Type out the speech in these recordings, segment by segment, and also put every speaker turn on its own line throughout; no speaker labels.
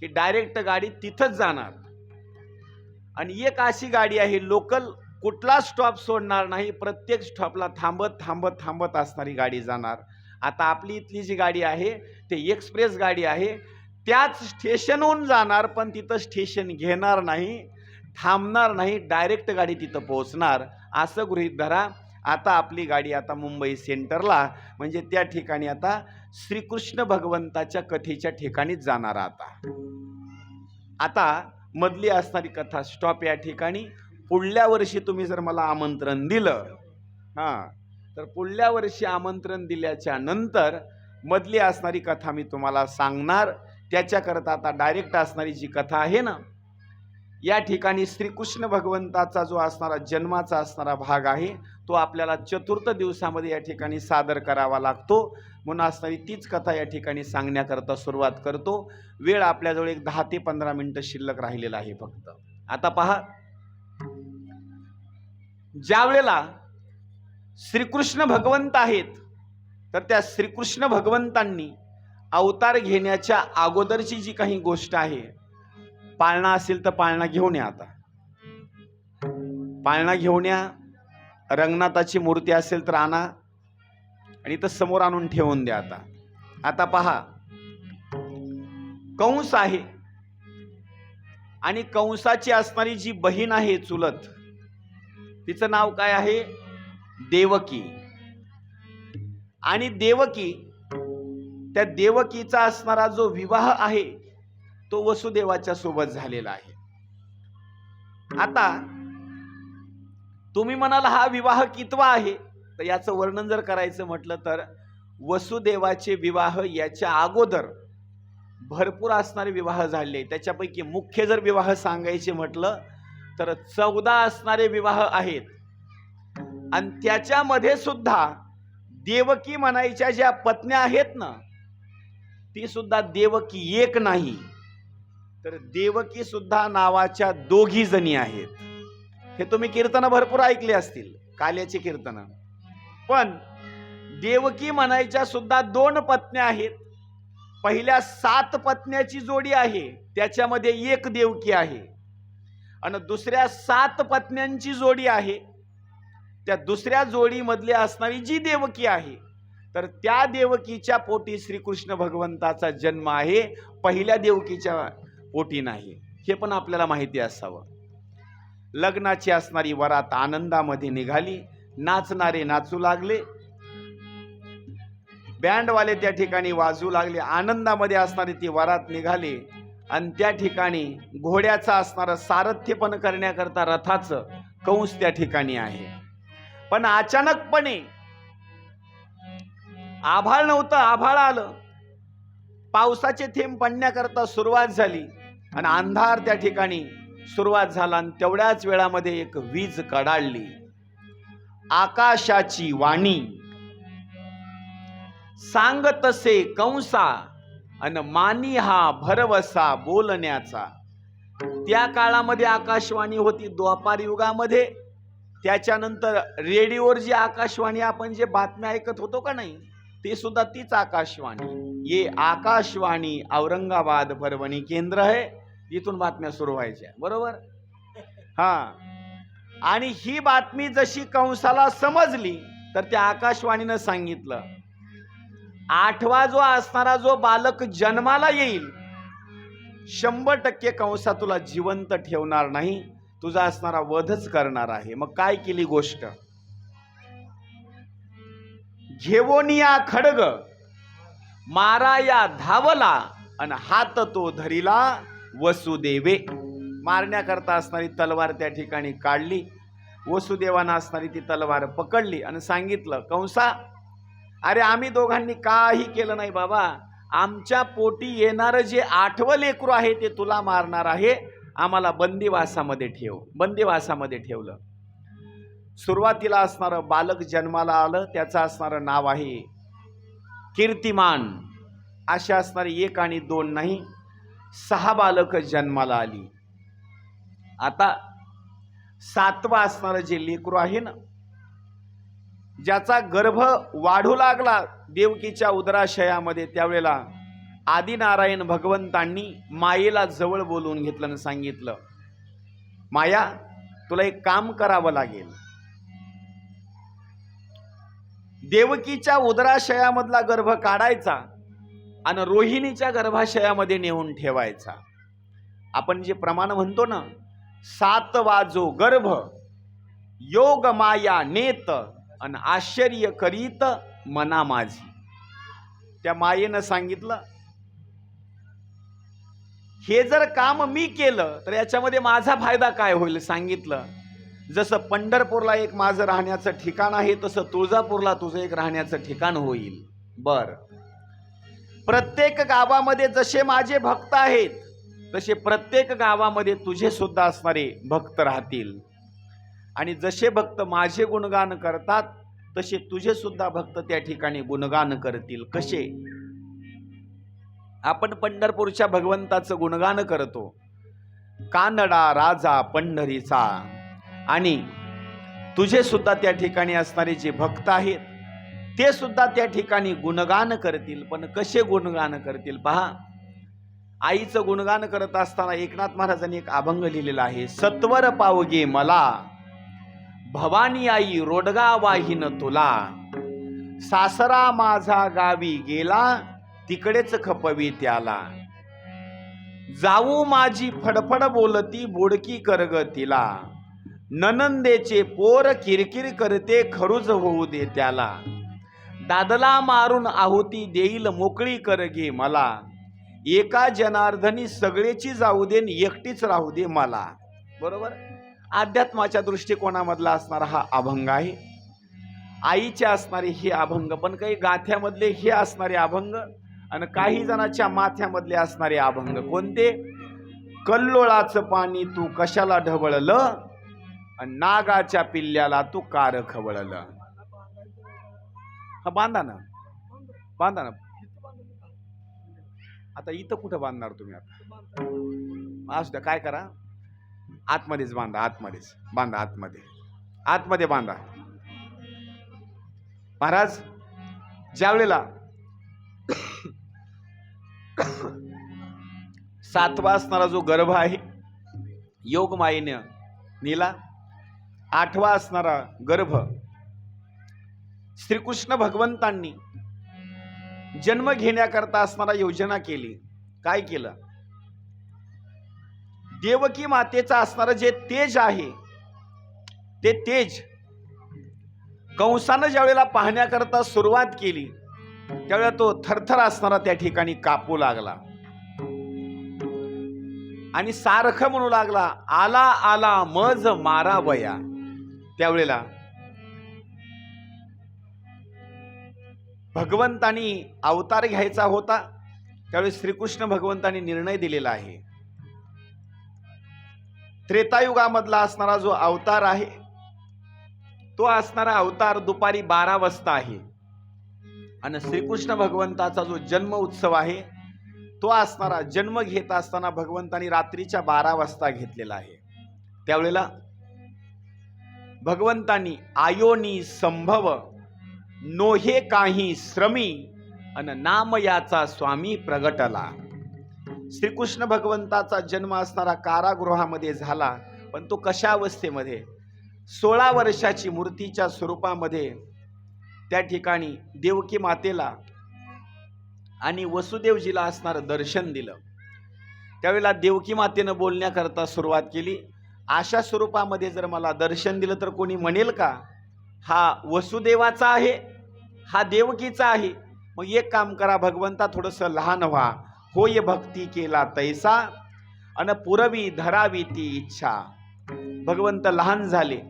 की डायरेक्ट गाडी तिथंच जाणार. आणि एक अशी गाडी आहे लोकल कुठला स्टॉप सोडणार नाही प्रत्येक स्टॉपला थांबत थांबत थांबत असणारी गाडी जाणार. आता आपली इथली जी गाडी आहे ते एक्सप्रेस गाडी आहे. त्याच स्टेशनहून जाणार पण तिथं स्टेशन घेणार नाही थांबणार नाही डायरेक्ट गाडी तिथं पोहोचणार. असं गृहीत धरा. आता आपली गाडी आता मुंबई सेंटरला म्हणजे त्या ठिकाणी आता श्रीकृष्ण भगवंताच्या कथेच्या ठिकाणीच जाणार आता. आता मधली असणारी कथा स्टॉप या ठिकाणी. पुढल्या वर्षी तुम्ही जर मला आमंत्रण दिलं हां तर पुढल्या वर्षी आमंत्रण दिल्याच्या नंतर मधली असणारी कथा मी तुम्हाला सांगणार. त्याच्याकरता आता डायरेक्ट असणारी जी कथा आहे ना या ठिकाणी श्रीकृष्ण भगवंताचा जो असणारा जन्माचा असणारा भाग आहे तो आपल्याला चतुर्थ दिवसामध्ये या ठिकाणी सादर करावा लागतो. म्हणून असणारी तीच कथा या ठिकाणी सांगण्याकरता सुरुवात करतो. वेळ आपल्याजवळ एक दहा ते पंधरा मिनटं शिल्लक राहिलेला आहे फक्त. आता पहा. ज्या वेळेला श्रीकृष्ण भगवंत आहेत तर त्या श्रीकृष्ण भगवंतांनी अवतार घेण्याच्या अगोदरची जी काही गोष्ट आहे पाळणा असेल तर पाळणा घेऊन या आता. पाळणा घेऊन या. रंगनाथाची मूर्ती असेल तर आणा. आणि इथं समोर आणून ठेवून द्या आता. आता पहा. कंस आहे. आणि कंसाची असणारी जी बहीण आहे चुलत तिचं नाव काय आहे? देवकी. आणि देवकी त्या देवकीचा असणारा जो विवाह आहे तो वसुदेवाच्या सोबत झालेला आहे. आता तुम्ही म्हणाल हा विवाह कितवा आहे? तर याचं वर्णन जर करायचं म्हटलं तर वसुदेवाचे विवाह याच्या अगोदर भरपूर असणारे विवाह झाले. त्याच्यापैकी मुख्य जर विवाह सांगायचे म्हटलं तर चौदा असणारे विवाह आहेत. आणि त्याच्यामध्ये सुद्धा देवकी म्हणायच्या ज्या पत्न्या आहेत ना ती सुद्धा देवकी एक नाही. तर देवकी सुद्धा नावाच्या दोघी जणी आहेत. हे तुम्ही कीर्तनं भरपूर ऐकले असतील काल्याची कीर्तनं. पण देवकी म्हणायच्या सुद्धा दोन पत्न्या आहेत. पहिल्या सात पत्न्याची जोडी आहे त्याच्यामध्ये एक देवकी आहे. आणि दुसऱ्या सात पत्न्यांची जोडी आहे. त्या दुसऱ्या जोडीमधली असणारी जी देवकी आहे तर त्या देवकीच्या पोटी श्रीकृष्ण भगवंताचा जन्म आहे पहिल्या देवकीच्या पोटी नाही. हे पण आपल्याला माहिती असावं. लग्नाची असणारी वरात आनंदामध्ये निघाली. नाचणारे नाचू लागले. बँडवाले त्या ठिकाणी वाजू लागले. आनंदामध्ये असणारी ती वरात निघाली. आणि त्या ठिकाणी घोड्याचं असणारं सारथ्य पण करण्याकरता रथाचं कंस त्या ठिकाणी आहे. पण अचानकपणे आभाळ नव्हतं आभाळ आलं. पावसाचे थेंब पडण्याकरता सुरुवात झाली. आणि अंधार त्या ठिकाणी सुरुवात झाला आणि तेवढ्याच वेळामध्ये एक वीज कडाळली आकाशाची वाणी. सांग तसे कंसा अन मानी हा भरवसा बोलण्याचा. त्या काळामध्ये आकाशवाणी होती द्वापार युगामध्ये. त्याच्यानंतर रेडिओवर जी आकाशवाणी आपण जे बातम्या ऐकत होतो का नाही ते सुद्धा तीच आकाशवाणी. ये आकाशवाणी औरंगाबाद परभणी केंद्र आहे. इथून बातम्या सुरू व्हायच्या. बरोबर? हा. आणि ही बातमी जशी कंसाला समजली तर त्या आकाशवाणीनं सांगितलं आठवा जो असणारा जो बालक जन्माला येईल शंभर टक्के कंसा तुला जिवंत ठेवणार नाही तुझा असणारा वधच करणार आहे. मग काय केली गोष्ट? घेवोन या खडग मारा या धावला आणि हात तो धरिला वसुदेवे मारण्याकरता असणारी तलवार त्या ठिकाणी काढली. वसुदेवानं असणारी ती तलवार पकडली आणि सांगितलं कंसा अरे आम्ही दोघांनी काही केलं नाही बाबा. आमच्या पोटी येणारं जे आठवं लेकरू आहे ते तुला मारणार आहे. आम्हाला बंदिवासामध्ये ठेव. बंदिवासामध्ये ठेवलं. सुरुवातीला असणारं बालक जन्माला आलं त्याचं असणारं नाव आहे कीर्तिमान. असे असणारी एक आणि दोन नाही. सहा बालक जन्माला आली. आता सातवा असणारं जे लेकरू आहे ना ज्याचा गर्भ वाढू लागला देवकीच्या उदराशयामध्ये त्यावेळेला आदिनारायण भगवंतांनी मायेला जवळ बोलवून घेतलं आणि सांगितलं माया तुला एक काम करावं लागेल. देवकीच्या उदराशयामधला गर्भ काढायचा आणि रोहिणीच्या गर्भाशयामध्ये नेऊन ठेवायचा. आपण जे प्रमाण म्हणतो ना सात वाजो गर्भ योग माया नेत आणि आश्चर्य करीत मना माझी. त्या मायेनं सांगितलं हे जर काम मी केलं तर याच्यामध्ये माझा फायदा काय होईल? सांगितलं जसं पंढरपूरला एक माझं राहण्याचं ठिकाण आहे तसं तुळजापूरला तुझं एक राहण्याचं ठिकाण होईल. बरं. प्रत्येक गावामध्ये जसे माझे भक्त आहेत तसे प्रत्येक गावामध्ये तुझे सुद्धा असणारे भक्त राहतील. आणि जसे भक्त माझे गुणगान करतात तसे तुझे सुद्धा भक्त त्या ठिकाणी गुणगान करतील. कसे? आपण पंढरपूरच्या भगवंताचं गुणगान करतो. कानडा राजा पंढरीचा. आणि तुझे सुद्धा त्या ठिकाणी असणारे जे भक्त आहेत ते सुद्धा त्या ठिकाणी गुणगान करतील पण कसे गुणगान करतील पहा. आईचं गुणगान करत असताना एकनाथ महाराजांनी एक अभंग लिहिलेला आहे सत्वर पावगे मला भवानी आई रोडगा वाहिन तुला. सासरा माझा गावी गेला तिकडेच खपवी त्याला. जाऊ माझी फडफड बोलती बोडकी करग तिला. ननंदेचे पोर किरकिर करते खरूज होऊ दे त्याला. दादला मारून आहुती देईल मोकळी कर घे मला. एका जनार्दनी सगळेची जाऊ दे न एकटीच राहू दे मला. बरोबर? अध्यात्माच्या दृष्टिकोनामधला असणारा हा अभंग आहे. आईचे असणारे हे अभंग पण काही गाथ्यामधले हे असणारे अभंग आणि काही जणाच्या माथ्यामधले असणारे अभंग कोणते? कल्लोळाचं पाणी तू कशाला ढवळलं? आणि नागाच्या पिल्ल्याला तू कार खवळलं? हा बांधा ना. बांधा. ना. आता इथं कुठं बांधणार तुम्ही आता? असू द्या काय करा? आतमध्येच बांधा आतमध्येच. बांधा आतमध्ये. आतमध्ये बांधा. महाराज ज्यावेळेला सातवा असणारा जो गर्भ आहे योगमायेनं नीला आठवा असणारा गर्भ श्रीकृष्ण भगवंतांनी जन्म घेण्याकरता असणारा योजना केली. काय केलं? देवकी मातेचा असणारं जे तेज आहे ते तेज कंसानं ज्यावेळेला पाहण्याकरता सुरुवात केली त्यावेळेला तो थरथर असणारा त्या ठिकाणी कापू लागला. आणि सारखं म्हणू लागला आला आला मज मारा वया. त्यावेळेला भगवंतानी अवतार घ्यायचा होता त्यावेळी श्रीकृष्ण भगवंतानी निर्णय दिलेला आहे. त्रेतायुगामधला असणारा जो अवतार आहे तो असणारा अवतार दुपारी बारा वाजता आहे. आणि श्रीकृष्ण भगवंताचा जो जन्म उत्सव आहे तो असणारा जन्म घेत असताना भगवंतानी रात्रीच्या बारा वाजता घेतलेला आहे. त्यावेळेला भगवंतानी आयोनी संभव नोहे काही श्रमी अन नाम याचा स्वामी प्रगटला. श्रीकृष्ण भगवंताचा जन्म असणारा कारागृहामध्ये झाला पण तो कशा अवस्थेमध्ये? सोळा वर्षाची मूर्तीच्या स्वरूपामध्ये त्या ठिकाणी देवकी मातेला आणि वसुदेवजीला असणारं दर्शन दिलं. त्यावेळेला देवकी मातेनं बोलण्याकरता सुरुवात केली अशा स्वरूपामध्ये जर मला दर्शन दिलं तर कोणी म्हणेल का? हा वसुदेवाचा आहे हा देवकीचा आहे. मग एक काम करा भगवंता थोडंसं लहान व्हा. होय भक्ती केला तैसा अन पुरवी धरावी ती इच्छा. भगवंत लहान झाले.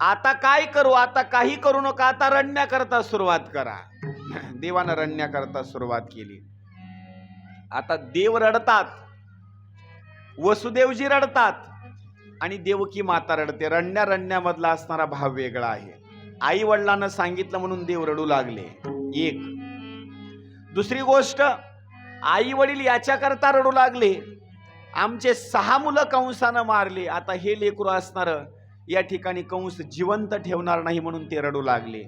आता काय करू? आता काही करू नका. आता रडण्याकरता सुरुवात करा. देवानं रडण्याकरता सुरुवात केली. आता देव रडतात. वसुदेवजी रडतात. आणि देवकी माता रडते. रडण्या रडण्यामधला असणारा भाव वेगळा आहे. आई वडिलांना सांगितलं म्हणून देव रडू लागले. एक. दुसरी गोष्ट आई वडील याच्याकरता रडू लागले. आमचे सहा मुलं कंसानं मारले. आता हे लेकरू असणार या ठिकाणी कंस जिवंत ठेवणार नाही म्हणून ते रडू लागले.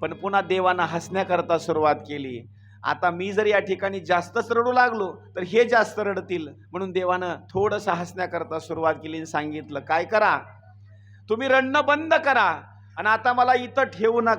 पण पुन्हा देवानं हसण्याकरता सुरुवात केली. आता मी जर या ठिकाणी जास्तच रडू लागलो तर हे जास्त रडतील म्हणून देवानं थोडंसं हसण्याकरता सुरुवात केली आणि सांगितलं काय करा? तुम्ही रडणं बंद करा. आणि आता मला इथं ठेवू नका.